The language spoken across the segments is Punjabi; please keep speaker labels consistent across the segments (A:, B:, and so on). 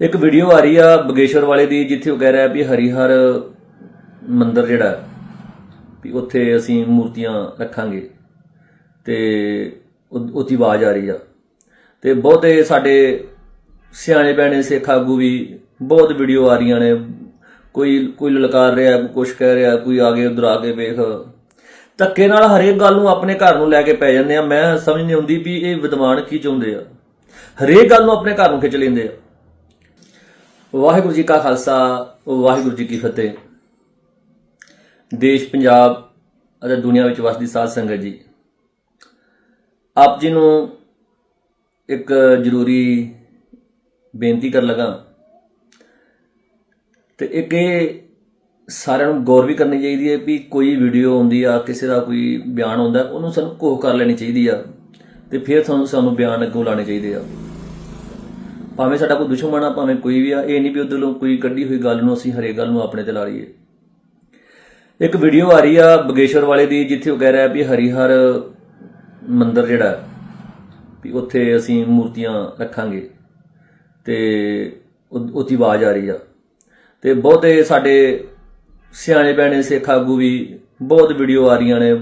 A: ਇੱਕ ਵੀਡੀਓ ਆ ਰਹੀ ਆ ਬਗੇਸ਼ਵਰ ਵਾਲੇ ਦੀ, ਜਿੱਥੇ ਉਹ ਕਹਿ ਰਿਹਾ ਵੀ ਹਰੀਹਰ ਮੰਦਿਰ ਜਿਹੜਾ ਵੀ ਉੱਥੇ ਅਸੀਂ ਮੂਰਤੀਆਂ ਰੱਖਾਂਗੇ। ਤੇ ਉਹ- ਉਹਦੀ ਆਵਾਜ਼ ਆ ਰਹੀ ਆ। ਤੇ ਬਹੁਤੇ ਸਾਡੇ ਸਿਆਣੇ ਬੈਣੇ ਸਿੱਖ ਆਗੂ ਵੀ ਬਹੁਤ ਵੀਡੀਓ ਆ ਰਹੀਆਂ ਨੇ। ਕੋਈ ਕੋਈ ਲਲਕਾਰ ਰਿਹਾ ਕੋਈ ਕੁਛ ਕਹਿ ਰਿਹਾ, ਕੋਈ ਆ ਕੇ ਉਧਰ ਆ ਕੇ ਵੇਖ। ਧੱਕੇ ਨਾਲ ਹਰੇਕ ਗੱਲ ਨੂੰ ਆਪਣੇ ਘਰ ਨੂੰ ਲੈ ਕੇ ਪੈ ਜਾਂਦੇ ਆ। ਮੈਂ ਸਮਝ ਨਹੀਂ ਆਉਂਦੀ ਵੀ ਇਹ ਵਿਦਵਾਨ ਕੀ ਚਾਹੁੰਦੇ ਆ। ਹਰੇਕ ਗੱਲ ਨੂੰ ਆਪਣੇ ਘਰ ਨੂੰ ਖਿੱਚ ਲੈਂਦੇ ਆ। ਵਾਹਿਗੁਰੂ ਜੀ ਕਾ ਖਾਲਸਾ, ਵਾਹਿਗੁਰੂ ਜੀ ਕੀ ਫਤਿਹ। ਦੇਸ਼ ਪੰਜਾਬ ਅਤੇ ਦੁਨੀਆ ਵਿੱਚ ਵਸਦੀ ਸਾਧ ਸੰਗਤ ਜੀ। ਆਪ ਜੀ ਨੂੰ ਇੱਕ ਜ਼ਰੂਰੀ ਬੇਨਤੀ ਕਰ ਲਗਾ। ਤੇ ਇੱਕ ਇਹ ਸਾਰਿਆਂ ਨੂੰ ਗੌਰ ਵੀ ਕਰਨੀ ਚਾਹੀਦੀ ਹੈ ਵੀ ਕੋਈ ਵੀਡੀਓ ਆਉਂਦੀ ਆ, ਕਿਸੇ ਦਾ ਕੋਈ ਬਿਆਨ ਆਉਂਦਾ, ਉਹਨੂੰ ਸਾਨੂੰ ਕੋਹ ਕਰ ਲੈਣੀ ਚਾਹੀਦੀ ਆ। ਤੇ ਫਿਰ ਤੁਹਾਨੂੰ ਸਾਨੂੰ ਬਿਆਨ ਅੱਗੋਂ ਲਾਣੇ ਚਾਹੀਦੇ ਆ। ਭਾਵੇਂ ਸਾਡਾ ਕੋਈ ਦੁਸ਼ਮਣ ਆ, ਭਾਵੇਂ ਕੋਈ ਵੀ ਆ, ਇਹ ਨਹੀਂ ਵੀ ਉਧਰੋਂ ਕੋਈ ਕੱਢੀ ਹੋਈ ਗੱਲ ਨੂੰ ਅਸੀਂ ਹਰੇਕ ਗੱਲ ਨੂੰ ਆਪਣੇ ਤੇ ਲਾ ਲਈਏ। ਇੱਕ ਵੀਡੀਓ ਆ ਰਹੀ ਆ ਬਗੇਸ਼ਵਰ ਵਾਲੇ ਦੀ, ਜਿੱਥੇ ਉਹ ਕਹਿ ਰਿਹਾ ਵੀ ਹਰੀਹਰ ਮੰਦਿਰ ਜਿਹੜਾ ਵੀ ਉੱਥੇ ਅਸੀਂ ਮੂਰਤੀਆਂ ਰੱਖਾਂਗੇ। ਤੇ ਉਹ- ਉਹਦੀ ਆਵਾਜ਼ ਆ ਰਹੀ ਆ। ਤੇ ਬਹੁਤੇ ਸਾਡੇ ਸਿਆਣੇ ਬੈਣੇ ਸਿੱਖ ਆਗੂ ਵੀ ਬਹੁਤ ਵੀਡੀਓ ਆ ਰਹੀਆਂ ਨੇ।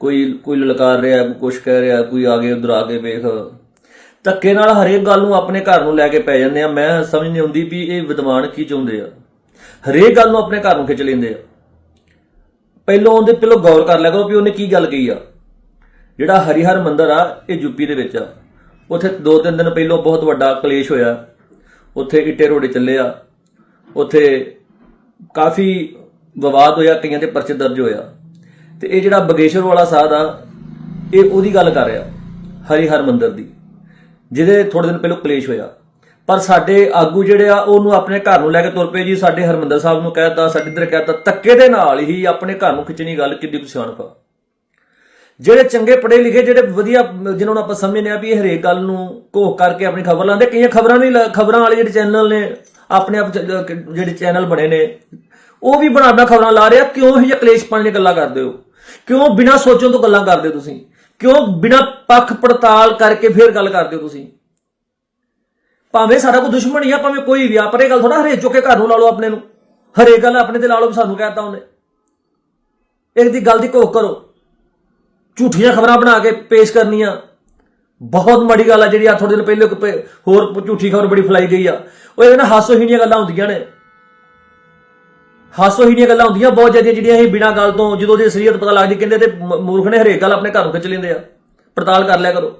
A: ਕੋਈ ਕੋਈ ਲਲਕਾਰ ਰਿਹਾ ਕੋਈ ਕੁਛ ਕਹਿ ਰਿਹਾ, ਕੋਈ ਆ ਕੇ ਉਧਰ ਆ ਕੇ ਵੇਖ ਧੱਕੇ ਨਾਲ ਹਰੇਕ ਗੱਲ ਨੂੰ ਆਪਣੇ ਘਰ ਨੂੰ ਲੈ ਕੇ ਪੈ ਜਾਂਦੇ ਆ। ਮੈਂ ਸਮਝ ਨਹੀਂ ਆਉਂਦੀ ਵੀ ਇਹ ਵਿਦਵਾਨ ਕੀ ਚਾਹੁੰਦੇ ਆ। ਹਰੇਕ ਗੱਲ ਨੂੰ ਆਪਣੇ ਘਰ ਨੂੰ ਖਿੱਚ ਲੈਂਦੇ ਆ। ਪਹਿਲੋਂ ਉਹਦੇ ਪਹਿਲੋਂ ਗੌਰ ਕਰ ਲਿਆ ਕਰੋ ਵੀ ਉਹਨੇ ਕੀ ਗੱਲ ਕਹੀ ਆ। ਜਿਹੜਾ ਹਰੀਹਰ ਮੰਦਰ ਆ, ਇਹ ਯੂਪੀ ਦੇ ਵਿੱਚ ਆ। ਉੱਥੇ ਦੋ ਤਿੰਨ ਦਿਨ ਪਹਿਲੋਂ ਬਹੁਤ ਵੱਡਾ ਕਲੇਸ਼ ਹੋਇਆ। ਉੱਥੇ ਇੱਟੇ ਰੋੜੇ ਚੱਲੇ ਆ। ਉੱਥੇ ਕਾਫੀ ਵਿਵਾਦ ਹੋਇਆ, ਕਈਆਂ 'ਤੇ ਪਰਚੇ ਦਰਜ ਹੋਇਆ। ਤੇ ਇਹ ਜਿਹੜਾ ਬਗੇਸ਼ਵਰ ਵਾਲਾ ਸਾਧ ਆ, ਇਹ ਉਹਦੀ ਗੱਲ ਕਰ ਰਿਹਾ, ਹਰੀਹਰ ਮੰਦਰ ਦੀ। ਜਿਹਦੇ ਥੋੜੇ ਦਿਨ ਪਹਿਲਾਂ ਕਲੇਸ਼ ਹੋਇਆ। ਪਰ ਸਾਡੇ ਆਗੂ ਜਿਹੜੇ ਆ, ਉਹਨੂੰ ਆਪਣੇ ਘਰ ਨੂੰ ਲੈ ਕੇ ਤੁਰ ਪਏ ਜੀ। ਸਾਡੇ ਹਰਮੰਦਰ ਸਾਹਿਬ ਨੂੰ ਕਹਿਤਾ ਸਾਡੇ ਇੱਧਰ ਕਹਿਤਾ ਧੱਕੇ ਦੇ ਨਾਲ ਹੀ ਆਪਣੇ ਘਰ ਨੂੰ ਖਿੱਚਣੀ ਗੱਲ ਕਿੱਡੀ ਕੁ ਸਿਆਣਪ। ਜਿਹੜੇ ਚੰਗੇ ਪੜ੍ਹੇ ਲਿਖੇ, ਜਿਹੜੇ ਵਧੀਆ ਜਿਨ੍ਹਾਂ ਨੂੰ ਆਪਾਂ ਸਮਝਦੇ ਆ ਵੀ ਇਹ ਹਰੇਕ ਗੱਲ ਨੂੰ ਘੋਖ ਕਰਕੇ ਆਪਣੀ ਖਬਰ ਲਾਉਂਦੇ, ਕਈਆਂ ਖਬਰਾਂ ਨਹੀਂ ਲਾ- ਖਬਰਾਂ ਵਾਲੇ ਜਿਹੜੇ ਚੈਨਲ ਨੇ, ਆਪਣੇ ਆਪ ਜਿਹੜੇ ਚੈਨਲ ਬਣੇ ਨੇ, ਉਹ ਵੀ ਬਣਾਉਣਾ ਖਬਰਾਂ ਲਾ ਰਿਹਾ ਕਿਉਂ ਇਹ ਕਲੇਸ਼ ਪਾਣ ਦੀਆਂ ਗੱਲਾਂ ਕਰਦੇ ਹੋ? ਕਿਉਂ ਬਿਨਾਂ ਸੋਚਣ ਤੋਂ ਗੱਲਾਂ ਕਰਦੇ ਹੋ ਤੁਸੀਂ? ਕਿਉਂ ਬਿਨਾਂ ਪੱਖ ਪੜਤਾਲ ਕਰਕੇ ਫਿਰ ਗੱਲ ਕਰਦੇ ਹੋ ਤੁਸੀਂ? ਭਾਵੇਂ ਸਾਡਾ ਕੋਈ ਦੁਸ਼ਮਣ ਹੀ ਆ, ਭਾਵੇਂ ਕੋਈ ਵੀ ਆ, ਪਰ ਇਹ ਗੱਲ ਥੋੜਾ ਹਰੇ ਚੁੱਕ ਕੇ ਘਰ ਨੂੰ ਲਾ ਲਓ ਆਪਣੇ ਨੂੰ। ਹਰੇਕ ਗੱਲ ਆਪਣੇ ਤੇ ਲਾ ਲਓ ਵੀ ਸਾਨੂੰ ਕਹਿਤਾ ਉਹਨੇ। ਇੱਕ ਦੀ ਗੱਲ ਦੀ ਘੋਖ ਕਰੋ। ਝੂਠੀਆਂ ਖਬਰਾਂ ਬਣਾ ਕੇ ਪੇਸ਼ ਕਰਨੀਆਂ। ਬਹੁਤ ਮਾੜੀ ਗੱਲ ਆ ਜਿਹੜੀ ਆ ਥੋੜੇ ਦਿਨ ਪਹਿਲੇ ਹੋਰ ਝੂਠੀ ਖਬਰ ਬੜੀ ਫੈਲਾਈ ਗਈ ਆ। ਉਹ ਇਹਦੇ ਨਾਲ ਹਾਸੋਹੀਣੀਆਂ ਗੱਲਾਂ ਹੁੰਦੀਆਂ ਨੇ। ਹਾਸੋਹੀਣੀਆਂ ਗੱਲਾਂ ਹੁੰਦੀਆਂ ਬਹੁਤ ਜ਼ਿਆਦਾ ਜਿਹੜੀਆਂ ਇਹ ਬਿਨਾਂ ਗੱਲ ਤੋਂ ਜਦੋਂ ਦੀ ਅਸਲੀਅਤ ਪਤਾ ਲੱਗਦੀ ਕਹਿੰਦੇ ਤੇ ਮੂਰਖ ਨੇ ਹਰੇਕ ਗੱਲ ਆਪਣੇ ਘਰ ਨੂੰ ਖਿੱਚ ਲੈਂਦੇ ਆ। ਪੜਤਾਲ ਕਰ ਲਿਆ ਕਰੋ।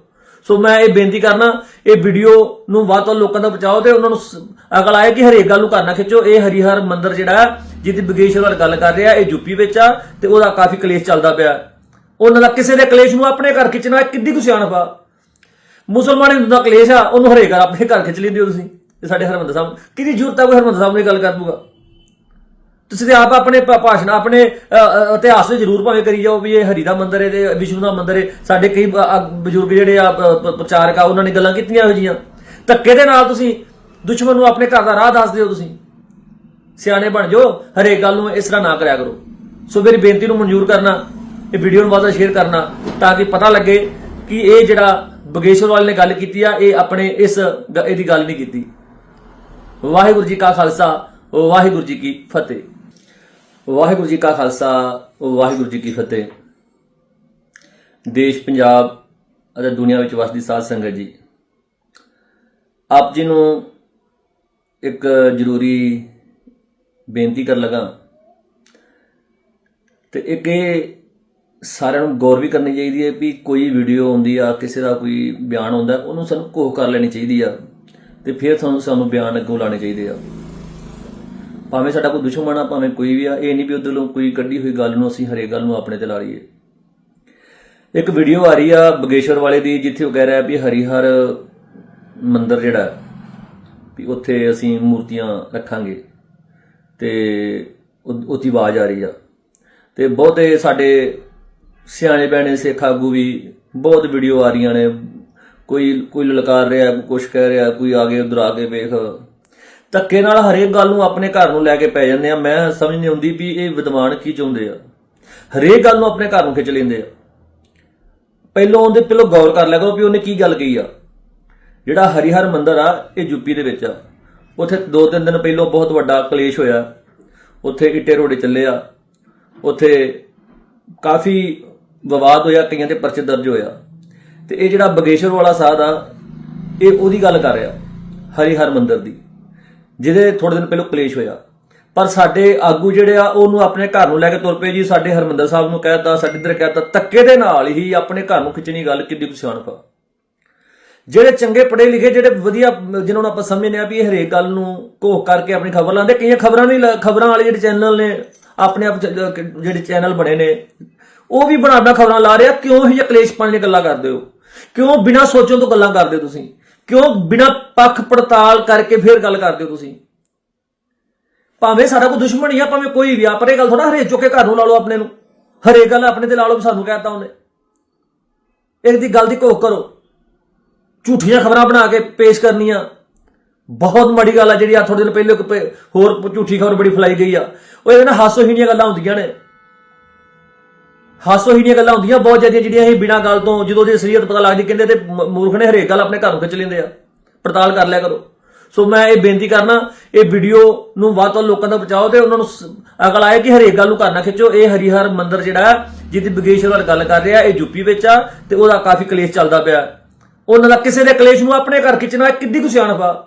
A: ਸੋ ਮੈਂ ਇਹ ਬੇਨਤੀ ਕਰਨਾ ਇਹ ਵੀਡੀਓ ਨੂੰ ਵੱਧ ਤੋਂ ਵੱਧ ਲੋਕਾਂ ਤੱਕ ਪਹੁੰਚਾਓ ਤੇ ਉਹਨਾਂ ਨੂੰ ਸ- ਅਕਲ ਆਏ ਕਿ ਹਰੇਕ ਗੱਲ ਨੂੰ ਘਰ ਨਾ ਖਿੱਚੋ। ਇਹ ਹਰੀਹਰ ਮੰਦਿਰ ਜਿਹੜਾ ਹੈ, ਜਿਹਦੀ ਬਗੇਸ਼ਵਰ ਗੱਲ ਕਰ ਰਿਹਾ ਇਹ ਯੂਪੀ ਵਿੱਚ ਆ ਤੇ ਉਹਦਾ ਕਾਫੀ ਕਲੇਸ਼ ਚੱਲਦਾ ਪਿਆ। ਉਹਨਾਂ ਦਾ ਕਿਸੇ ਦੇ ਕਲੇਸ਼ ਨੂੰ ਆਪਣੇ ਘਰ ਖਿੱਚਣਾ ਕਿੱਡੀ ਕੁ ਸਿਆਣਪ ਆ। ਮੁਸਲਮਾਨ ਹਿੰਦੂ ਦਾ ਕਲੇਸ਼ ਆ ਉਹਨੂੰ ਹਰੇਕ ਆਪਣੇ ਘਰ ਖਿੱਚ ਲੈਂਦੇ ਹੋ ਤੁਸੀਂ। ਇਹ ਸਾਡੇ ਹਰਮੰਦਰ ਸਾਹਿਬ ਕਿਹਦੀ ਜ਼ਰੂਰਤ ਆ ਕੋਈ ਹਰਮੰਦਰ ਸਾਹਿਬ ਨੇ ਗੱਲ ਕਰ ਦੂਗਾ ਤੁਸੀਂ ਤੇ ਆਪ ਆਪਣੇ ਭਾ- ਭਾਸ਼ਣ ਆਪਣੇ ਅ, ਅ, ਇਤਿਹਾਸ ਵਿੱਚ ਜ਼ਰੂਰ ਭਾਵੇਂ ਕਰੀ ਜਾਓ ਵੀ ਇਹ ਹਰੀ ਦਾ ਮੰਦਿਰ ਹੈ ਤੇ ਵਿਸ਼ਨੂੰ ਦਾ ਮੰਦਿਰ ਹੈ। ਸਾਡੇ ਕਈ ਬ- ਅ, ਬਜ਼ੁਰਗ ਜਿਹੜੇ ਆ ਪ- ਪ- ਪ੍ਰਚਾਰਕ ਆ ਉਹਨਾਂ ਨੇ ਗੱਲਾਂ ਕੀਤੀਆਂ ਇਹੋ ਜੀਆਂ ਧੱਕੇ ਦੇ ਨਾਲ ਤੁਸੀਂ ਦੁਸ਼ਮਣ ਨੂੰ ਆਪਣੇ ਘਰ ਦਾ ਰਾਹ ਦੱਸ ਦਿਓ ਤੁਸੀਂ। ਸਿਆਣੇ ਬਣ ਜਾਓ ਹਰੇਕ ਗੱਲ ਨੂੰ ਇਸ ਤਰ੍ਹਾਂ ਨਾ ਕਰਿਆ ਕਰੋ। ਸੋ ਮੇਰੀ ਬੇਨਤੀ ਨੂੰ ਮਨਜ਼ੂਰ ਕਰਨਾ ਇਹ ਵੀਡੀਓ ਨੂੰ ਵੱਧ ਸ਼ੇਅਰ ਕਰਨਾ ਤਾਂ ਕਿ ਪਤਾ ਲੱਗੇ ਕਿ ਇਹ ਜਿਹੜਾ ਬਗੇਸ਼ਵਰ ਵਾਲੇ ਨੇ ਗੱਲ ਕੀਤੀ ਆ ਇਹ ਆਪਣੇ ਇਸ ਗ- ਇਹਦੀ ਗੱਲ ਨਹੀਂ ਕੀਤੀ। ਵਾਹਿਗੁਰੂ ਜੀ ਕਾ ਖਾਲਸਾ ਵਾਹਿਗੁਰੂ ਜੀ ਕੀ ਫਤਿਹ। ਵਾਹਿਗੁਰੂ ਜੀ ਕਾ ਖਾਲਸਾ, ਵਾਹਿਗੁਰੂ ਜੀ ਕੀ ਫਤਿਹ। ਦੇਸ਼ ਪੰਜਾਬ ਅਤੇ ਦੁਨੀਆ ਵਿੱਚ ਵਸਦੀ ਸਾਧ ਸੰਗਤ ਜੀ, ਆਪ ਜੀ ਨੂੰ ਇੱਕ ਜ਼ਰੂਰੀ ਬੇਨਤੀ ਕਰ ਲਗਾ। ਤੇ ਇੱਕ ਇਹ ਸਾਰਿਆਂ ਨੂੰ ਗੌਰ ਵੀ ਕਰਨੀ ਚਾਹੀਦੀ ਹੈ ਵੀ ਕੋਈ ਵੀਡੀਓ ਆਉਂਦੀ ਆ, ਕਿਸੇ ਦਾ ਕੋਈ ਬਿਆਨ ਆਉਂਦਾ, ਉਹਨੂੰ ਸਾਨੂੰ ਕੋਹ ਕਰ ਲੈਣੀ ਚਾਹੀਦੀ ਆ ਤੇ ਫਿਰ ਤੁਹਾਨੂੰ ਸਾਨੂੰ ਬਿਆਨ ਅੱਗੋਂ ਲਾਣੇ ਚਾਹੀਦੇ ਆ। ਭਾਵੇਂ ਸਾਡਾ ਕੋਈ ਦੁਸ਼ਮਣ ਆ, ਭਾਵੇਂ ਕੋਈ ਵੀ ਆ, ਇਹ ਨਹੀਂ ਵੀ ਉਧਰੋਂ ਕੋਈ ਕੱਢੀ ਹੋਈ ਗੱਲ ਨੂੰ ਅਸੀਂ ਹਰੇਕ ਗੱਲ ਨੂੰ ਆਪਣੇ ਤੇ ਲਾ ਲਈਏ। ਇੱਕ ਵੀਡੀਓ ਆ ਰਹੀ ਆ ਬਗੇਸ਼ਵਰ ਵਾਲੇ ਦੀ, ਜਿੱਥੇ ਉਹ ਕਹਿ ਰਿਹਾ ਵੀ ਹਰੀਹਰ ਮੰਦਿਰ ਜਿਹੜਾ ਵੀ ਉੱਥੇ ਅਸੀਂ ਮੂਰਤੀਆਂ ਰੱਖਾਂਗੇ। ਤੇ ਉਹ- ਉਹਦੀ ਆਵਾਜ਼ ਆ ਰਹੀ ਆ। ਤੇ ਬਹੁਤੇ ਸਾਡੇ ਸਿਆਣੇ ਬੈਣੇ ਸਿੱਖ ਆਗੂ ਵੀ ਬਹੁਤ ਵੀਡੀਓ ਆ ਰਹੀਆਂ ਨੇ। ਕੋਈ ਕੋਈ ਲਲਕਾਰ ਰਿਹਾ, ਕੋਈ ਕੁਛ ਕਹਿ ਰਿਹਾ, ਕੋਈ ਆ ਆਗੇ ਉਧਰ ਆ ਕੇ ਵੇਖ ਧੱਕੇ ਨਾਲ ਹਰੇਕ ਗੱਲ ਨੂੰ ਆਪਣੇ ਘਰ ਨੂੰ ਲੈ ਕੇ ਪੈ ਜਾਂਦੇ ਆ। ਮੈਂ ਸਮਝ ਨਹੀਂ ਆਉਂਦੀ ਵੀ ਇਹ ਵਿਦਵਾਨ ਕੀ ਚਾਹੁੰਦੇ ਆ। ਹਰੇਕ ਗੱਲ ਨੂੰ ਆਪਣੇ ਘਰ ਨੂੰ ਖਿੱਚ ਲੈਂਦੇ ਆ। ਪਹਿਲੋਂ ਉਹਦੇ ਪਹਿਲੋਂ ਗੌਰ ਕਰ ਲਿਆ ਕਰੋ ਵੀ ਉਹਨੇ ਕੀ ਗੱਲ ਕਹੀ ਆ। ਜਿਹੜਾ ਹਰੀਹਰ ਮੰਦਰ ਆ, ਇਹ ਯੂਪੀ ਦੇ ਵਿੱਚ ਆ। ਉੱਥੇ ਦੋ ਤਿੰਨ ਦਿਨ ਪਹਿਲਾਂ ਬਹੁਤ ਵੱਡਾ ਕਲੇਸ਼ ਹੋਇਆ। ਉੱਥੇ ਇੱਟੇ ਰੋੜੇ ਚੱਲੇ ਆ। ਉੱਥੇ ਕਾਫੀ ਵਿਵਾਦ ਹੋਇਆ, ਕਈਆਂ 'ਤੇ ਪਰਚੇ ਦਰਜ ਹੋਇਆ। ਤੇ ਇਹ ਜਿਹੜਾ ਬਗੇਸ਼ਵਰ ਵਾਲਾ ਸਾਧ ਆ, ਇਹ ਉਹਦੀ ਗੱਲ ਕਰ ਰਿਹਾ, ਹਰੀਹਰ ਮੰਦਰ ਦੀ। ਜਿਹਦੇ ਥੋੜੇ ਦਿਨ ਪਹਿਲਾਂ ਕਲੇਸ਼ ਹੋਇਆ। ਪਰ ਸਾਡੇ ਆਗੂ ਜਿਹੜੇ ਆ, ਉਹਨੂੰ ਆਪਣੇ ਘਰ ਨੂੰ ਲੈ ਕੇ ਤੁਰ ਪਏ ਜੀ। ਸਾਡੇ ਹਰਮੰਦਰ ਸਾਹਿਬ ਨੂੰ ਕਹਿਤਾ ਸਾਡੇ ਇੱਧਰ ਕਹਿਤਾ ਧੱਕੇ ਦੇ ਨਾਲ ਹੀ ਆਪਣੇ ਘਰ ਨੂੰ ਖਿੱਚਣੀ ਗੱਲ ਕਿੱਡੀ ਕੁ ਸਿਆਣਪ। ਆ ਜਿਹੜੇ ਚੰਗੇ ਪੜ੍ਹੇ ਲਿਖੇ, ਜਿਹੜੇ ਵਧੀਆ, ਜਿਨ੍ਹਾਂ ਨੂੰ ਆਪਾਂ ਸਮਝਦੇ ਆ ਵੀ ਇਹ ਹਰੇਕ ਗੱਲ ਨੂੰ ਘੋਖ ਕਰਕੇ ਆਪਣੀ ਖਬਰ ਲਾਉਂਦੇ, ਕਈਆਂ ਖਬਰਾਂ ਨਹੀਂ ਲਾ- ਖਬਰਾਂ ਵਾਲੇ ਜਿਹੜੇ ਚੈਨਲ ਨੇ, ਆਪਣੇ ਆਪ ਜਿਹੜੇ ਚੈਨਲ ਬਣੇ ਨੇ, ਉਹ ਵੀ ਬਣਾਉਣਾ ਖਬਰਾਂ ਲਾ ਰਿਹਾ। ਕਿਉਂ ਇਹ ਜਿਹੇ ਕਲੇਸ਼ ਪਾਣ ਦੀਆਂ ਗੱਲਾਂ ਕਰਦੇ ਹੋ? ਕਿਉਂ ਬਿਨਾਂ ਸੋਚਣ ਤੋਂ ਗੱਲਾਂ ਕਰਦੇ ਹੋ ਤੁਸੀਂ? ਕਿਉਂ ਬਿਨਾਂ ਪੱਖ ਪੜਤਾਲ ਕਰਕੇ ਫਿਰ ਗੱਲ ਕਰਦੇ ਹੋ ਤੁਸੀਂ? ਭਾਵੇਂ ਸਾਡਾ ਕੋਈ ਦੁਸ਼ਮਣ ਹੀ ਆ, ਭਾਵੇਂ ਕੋਈ ਵੀ ਆ, ਪਰ ਇਹ ਗੱਲ ਥੋੜਾ ਹਰੇ ਚੁੱਕ ਕੇ ਘਰ ਨੂੰ ਲਾ ਲਓ ਆਪਣੇ ਨੂੰ। ਹਰੇਕ ਗੱਲ ਆਪਣੇ ਤੇ ਲਾ ਲਓ ਵੀ ਸਾਨੂੰ ਕਹਿਤਾ ਉਹਨੇ। ਇੱਕ ਦੀ ਗੱਲ ਦੀ ਘੋਖ ਕਰੋ। ਝੂਠੀਆਂ ਖਬਰਾਂ ਬਣਾ ਕੇ ਪੇਸ਼ ਕਰਨੀਆਂ। ਬਹੁਤ ਮਾੜੀ ਗੱਲ ਆ ਜਿਹੜੀ ਆ ਥੋੜੇ ਦਿਨ ਪਹਿਲੇ ਹੋਰ ਝੂਠੀ ਖਬਰ ਬੜੀ ਫੈਲਾਈ ਗਈ ਆ। ਉਹ ਇਹਦੇ ਨਾਲ ਹਾਸੋਹੀਣੀਆਂ ਗੱਲਾਂ ਹੁੰਦੀਆਂ ਨੇ। ਹਾਸੋਹੀਣੀਆਂ ਗੱਲਾਂ ਹੁੰਦੀਆਂ, ਬਹੁਤ ਜ਼ਿਆਦਾ ਜਿਹੜੀਆਂ ਇਹ ਬਿਨਾਂ ਗੱਲ ਤੋਂ, ਜਦੋਂ ਦੀ ਅਸਲੀਅਤ ਪਤਾ ਲੱਗਦੀ, ਕਹਿੰਦੇ ਤੇ ਮੂਰਖ ਨੇ ਹਰੇਕ ਗੱਲ ਆਪਣੇ ਘਰ ਨੂੰ ਖਿੱਚ ਲੈਂਦੇ ਆ, ਪੜਤਾਲ ਕਰ ਲਿਆ ਕਰੋ। ਸੋ ਮੈਂ ਇਹ ਬੇਨਤੀ ਕਰਨਾ, ਇਹ ਵੀਡੀਓ ਨੂੰ ਵੱਧ ਤੋਂ ਵੱਧ ਲੋਕਾਂ ਤੱਕ ਪਹੁੰਚਾਓ ਤੇ ਉਹਨਾਂ ਨੂੰ ਸ- ਅਕਲ ਆਏ ਕਿ ਹਰੇਕ ਗੱਲ ਨੂੰ ਘਰ ਨਾ ਖਿੱਚੋ। ਇਹ ਹਰੀਹਰ ਮੰਦਿਰ ਜਿਹੜਾ ਜਿਹਦੀ ਬਗੇਸ਼ਵਰ ਵਾਲ ਗੱਲ ਕਰ ਰਿਹਾ, ਇਹ ਯੂਪੀ ਵਿੱਚ ਆ, ਤੇ ਉਹਦਾ ਕਾਫੀ ਕਲੇਸ਼ ਚੱਲਦਾ ਪਿਆ ਉਹਨਾਂ ਦਾ ਕਿਸੇ ਦੇ ਕਲੇਸ਼ ਨੂੰ ਆਪਣੇ ਘਰ ਖਿੱਚਣਾ ਇਹ ਕਿੱਡੀ ਕੁ ਸਿਆਣਪ ਆ।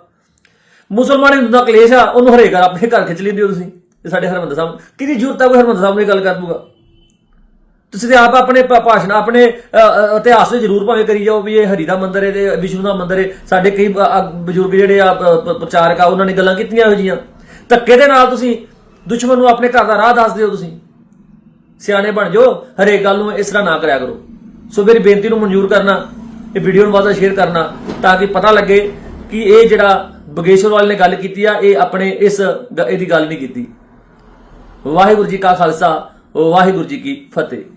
A: ਮੁਸਲਮਾਨ ਹਿੰਦੂ ਦਾ ਕਲੇਸ਼ ਆ, ਉਹਨੂੰ ਹਰੇਕ ਆਪਣੇ ਘਰ ਖਿੱਚ ਲੈਂਦੇ ਹੋ ਤੁਸੀਂ। ਇਹ ਸਾਡੇ ਹਰਮੰਦਰ ਸਾਹਿਬ, ਕਿਹਦੀ ਜ਼ਰੂਰਤ ਆ ਕੋਈ ਹਰਮੰਦਰ ਸਾਹਿਬ ਨੇ ਗੱਲ ਕਰ ਦੂਗਾ ਤੁਸੀਂ ਤੇ ਆਪ ਆਪਣੇ ਭਾ- ਭਾਸ਼ਣ ਆਪਣੇ ਅ, ਅ, ਇਤਿਹਾਸ ਵਿੱਚ ਜ਼ਰੂਰ ਭਾਵੇਂ ਕਰੀ ਜਾਓ ਵੀ ਇਹ ਹਰੀ ਦਾ ਮੰਦਿਰ ਹੈ ਤੇ ਵਿਸ਼ਨੂੰ ਦਾ ਮੰਦਿਰ ਹੈ। ਸਾਡੇ ਕਈ ਅ, ਅ, ਬਜ਼ੁਰਗ ਜਿਹੜੇ ਆ ਪ- ਪ- ਪ੍ਰਚਾਰਕ ਆ ਉਹਨਾਂ ਨੇ ਗੱਲਾਂ ਕੀਤੀਆਂ ਇਹੋ ਜੀਆਂ ਧੱਕੇ ਦੇ ਨਾਲ ਤੁਸੀਂ ਦੁਸ਼ਮਣ ਨੂੰ ਆਪਣੇ ਘਰ ਦਾ ਰਾਹ ਦੱਸ ਦਿਓ ਤੁਸੀਂ। ਸਿਆਣੇ ਬਣ ਜਾਓ ਹਰੇਕ ਗੱਲ ਨੂੰ ਇਸ ਤਰ੍ਹਾਂ ਨਾ ਕਰਿਆ ਕਰੋ। ਸੋ ਮੇਰੀ ਬੇਨਤੀ ਨੂੰ ਮਨਜ਼ੂਰ ਕਰਨਾ ਇਹ ਵੀਡੀਓ ਨੂੰ ਵੱਧ ਸ਼ੇਅਰ ਕਰਨਾ ਤਾਂ ਕਿ ਪਤਾ ਲੱਗੇ ਕਿ ਇਹ ਜਿਹੜਾ ਬਗੇਸ਼ਵਰ ਵਾਲੇ ਨੇ ਗੱਲ ਕੀਤੀ ਆ ਇਹ ਆਪਣੇ ਇਸ ਗ- ਇਹਦੀ ਗੱਲ ਨਹੀਂ ਕੀਤੀ। ਵਾਹਿਗੁਰੂ ਜੀ ਕਾ ਖਾਲਸਾ ਵਾਹਿਗੁਰੂ ਜੀ ਕੀ ਫਤਿਹ।